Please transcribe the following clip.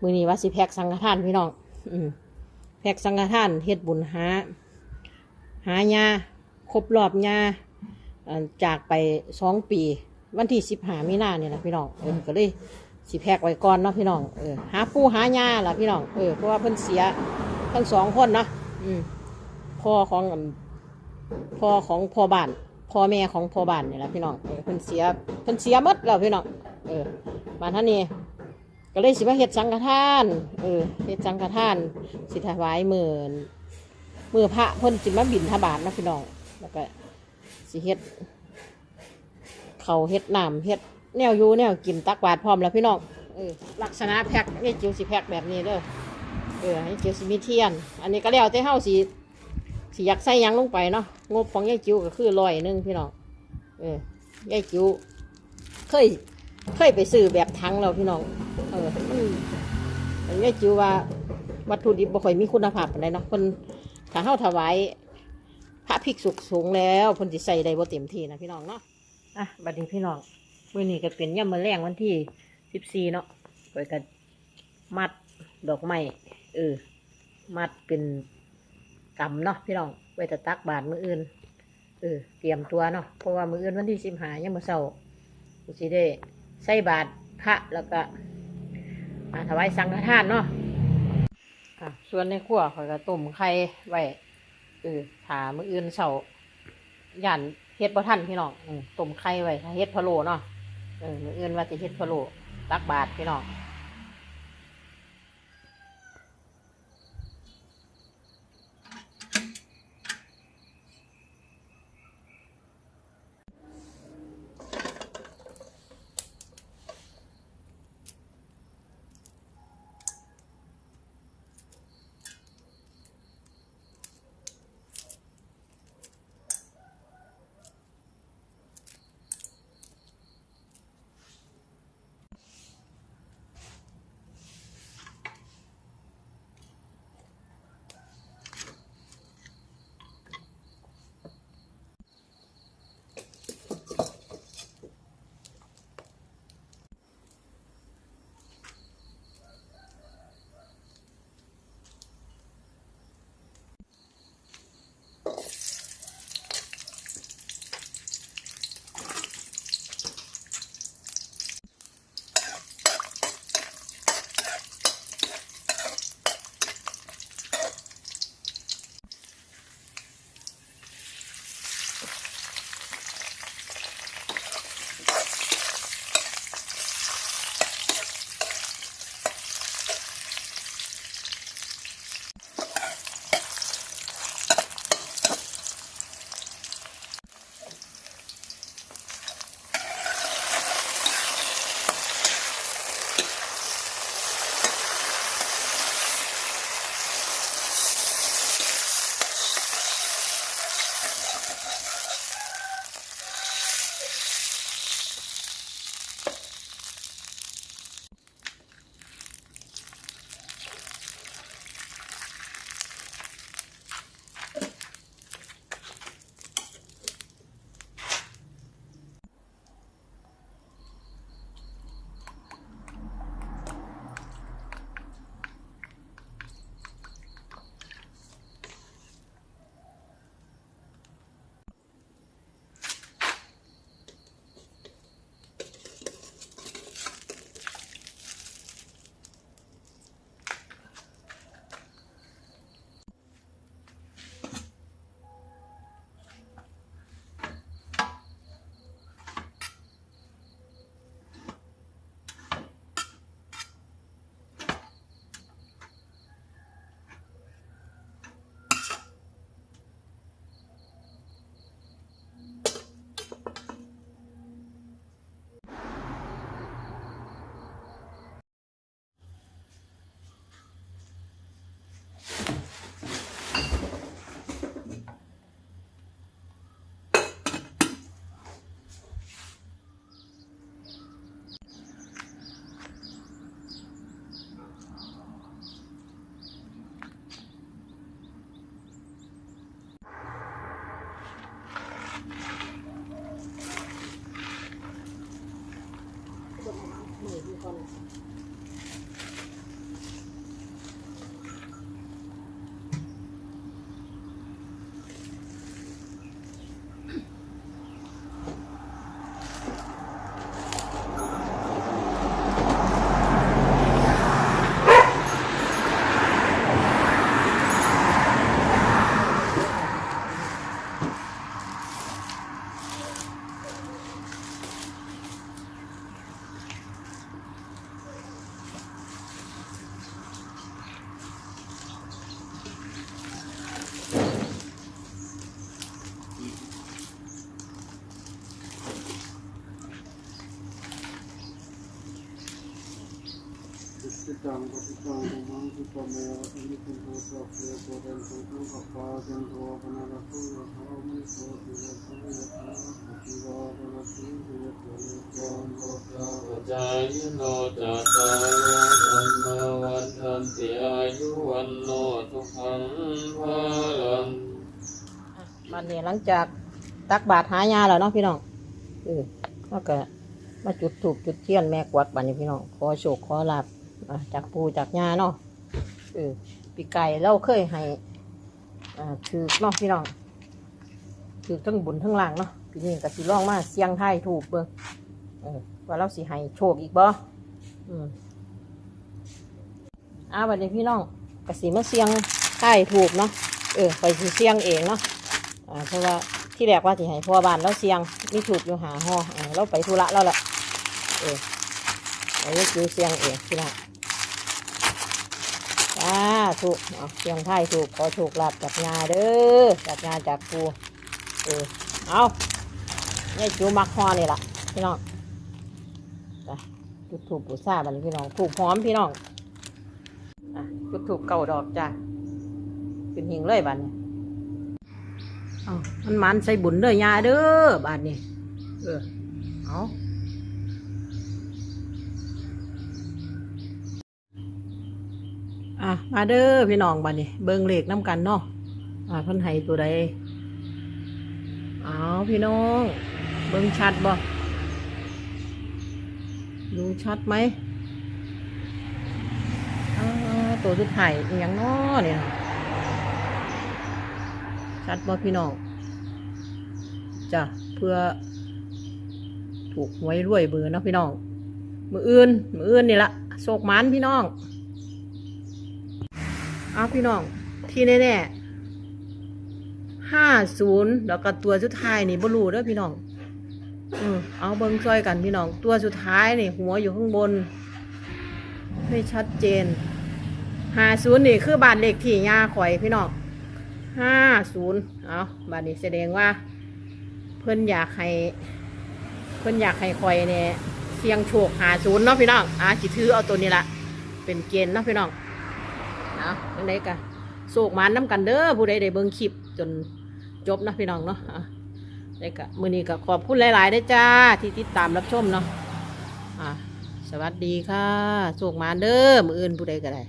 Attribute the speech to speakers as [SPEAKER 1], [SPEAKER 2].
[SPEAKER 1] มือนี้ว่าสิแพ็กสังฆทานพี่น้องอืมแพ็กสังฆทานเฮ็ดบุญหา หายาครบรอบยาจากไปสองปี วันที่สิบหามีนาเนี่ยนะพี่น้องเออก็เลยสิแพ็กไว้ก่อนเนาะพี่น้องเออหาปูหายาล่ะพี่น้องเออเพราะว่าเพิ่นเสียทั้งสองคนเนาะอืมพ่อของพ่อของพ่อบ้านพ่อแม่ของพ่อบ้านเนี่ยแหละพี่น้องเออเพิ่นเสียเพิ่นเสียมดแล้วพี่น้องเออบ้านท่านนี้ ก็เลยสิมาเฮ็ดสังฆทาน เออเฮ็ดสังฆทาน สิถวายหมื่นมือพระเพิ่นจิมาบินทบาทนะพี่น้อง แล้วก็สิเฮ็ดเขาเฮ็ดน้ำเฮ็ดแนวยูแนวกินตักบาตรพร้อมแล้วพี่น้อง เออลักษณะแพ็คนี่จิ๋วสิแพ็คแบบนี้เด้อ เออให้จิ๋วสิมีเทียน อันนี้ก็แล้วแต่เฮาสิสิอยากใส่ยังลงไปเนาะ งบของยายจิ๋วก็คือร้อยหนึงพี่น้อง เออยายจิ๋วเคย เคยไปซื้อแบบทั้งแล้วพี่น้อง เออมันมันไม่จิวว่าวัตถุดิบบ่ค่อยมีคุณภาพปานใดเนาะเพิ่นถ้าเฮาถวายพระภิกษุสงฆ์แล้วเพิ่นสิใส่ได้บ่เต็มที่นะพี่น้องเนาะอะบัดนี้พี่น้องมื้อนี้ก็เป็นยามมื้อแรงวันที่14เนาะข้อยก็มัดดอกไม้เออ มัดเป็นกำเนาะพี่น้องไว้จะตักบาตรมื้ออื่น เออ เตรียมตัวเนาะเพราะว่ามื้ออื่นวันที่15ยามมื้อเช้าก็สิได้ ใส่บาตรพระแล้วก็อ่าถวายสังฆทานเนาะอะส่วนในขั้วข่อยก็ต้มไข่ไว้เออถามืออื่นเสาหย่านเฮ็ดพะท่านพี่น้องอืมต้มไข่ไว้เฮ็ดพะโล่เนาะเออมืออื่นว่าจะเฮ็ดพะโล่ตักบาตรพี่น้อง
[SPEAKER 2] ติตังปฏิตังตุมังคุปเมวะอิมิโตสัพเพโตเรนตุสังขปาจันโทปนะระตุยะธามิโสติยะธายะธาปฏิวาระระตุยะธานิจังโลกา
[SPEAKER 3] ปจจายโนจัตตารโธรรมวันทันติอายุวันโนสุขังภาลัง
[SPEAKER 1] บัดนี้หลังจากตักบาตรหายาแล้วเนาะพี่น้องเออแล้วก็มาจุดถูกจุดเทียนแม่กวักบัดนี้พี่น้องขอโชคขอลาบ อะจากปูจากยาเนาะเออปีไก่เราเคยให้อ่าถือเนาะพี่น้องถือทั้งบุญทั้งล่างเนาะปีนี้ก็สิลองมาเสียงไทยถูกเบิ่งเออว่าเราสิให้โชคอีกบ่อืมอ้าวบัดนี้พี่น้องก็สิมาเสียงไทยถูกเนาะเออไปสิเสียงเองเนาะอ่าเพราะว่าที่แรกว่าสิให้พ่อบ้านเราเสียงมีถูกอยู่หาห่ออ่าเราไปธุระแล้วแหละเออไอ้คือเสียงเองพี่น้อง จ้าถูกเอาเสียงไทยถูกขอถูกหลับจากงาเด้อจากงาจากปูเออเอาเนี่ยจูมักฮอนี่ล่ะพี่น้องจุดถูกปูซาบันพี่น้องถูกหอมพี่น้องอะจุดถูกเก่าดอกจ้าเป็นหิงเลยบัดนี้เอามันมันใส่บุญเด้อยาเด้อบาดนี้เออเอา อะมาเด้อพี่น้องบาดนี้เบิ่งเลขน้ำกันเนาะอ่าพิ่นให้ตัวใดเอาวพี่น้อง เบิ่งชัดบ่ดูชัดไหมตัวสุดท้ายอหยังน้อเนี่ยชัดบ่พี่น้องจ้ะเพื่อ ถูกหวยรวยเบอร์นะพี่น้องมืออื่นมืออื่นนี่ละโศกมันพี่น้อง เอาพี่น้อง ที่แน่ๆห้าศูนย์แล้วก็ตัวสุดท้ายนี่บรูเด้อพี่น้องเออเอาเบิ้งช่วยกันพี่น้อง ตัวสุดท้ายนี่หัวอยู่ข้างบนให้ชัดเจนห้าศูนย์นี่คือบานเลขที่ยาข่อยพี่น้องห้าศูนย์เอาบัดนี้แสดงว่า เพิ่นอยากให้เพิ่นอยากให้คอยเนี่ยเสียงโชคหาศูนย์เนาะพี่น้องอะจิถือเอาตัวนี้ละเป็นเกณฑ์เนาะพี่น้อง อาเป็นไดกันโศกมานน้ำกันเด้อผู้ใดได้เบิ่งคลิปจนจบนะพี่น้องเนาะอะได้กะมือนี้ก็ขอบคุณหลายๆได้จ้าที่ติดตามรับชมเนาะอะสวัสดีค่ะโศกมานเด้อมืออื่นผู้ใดก็ได้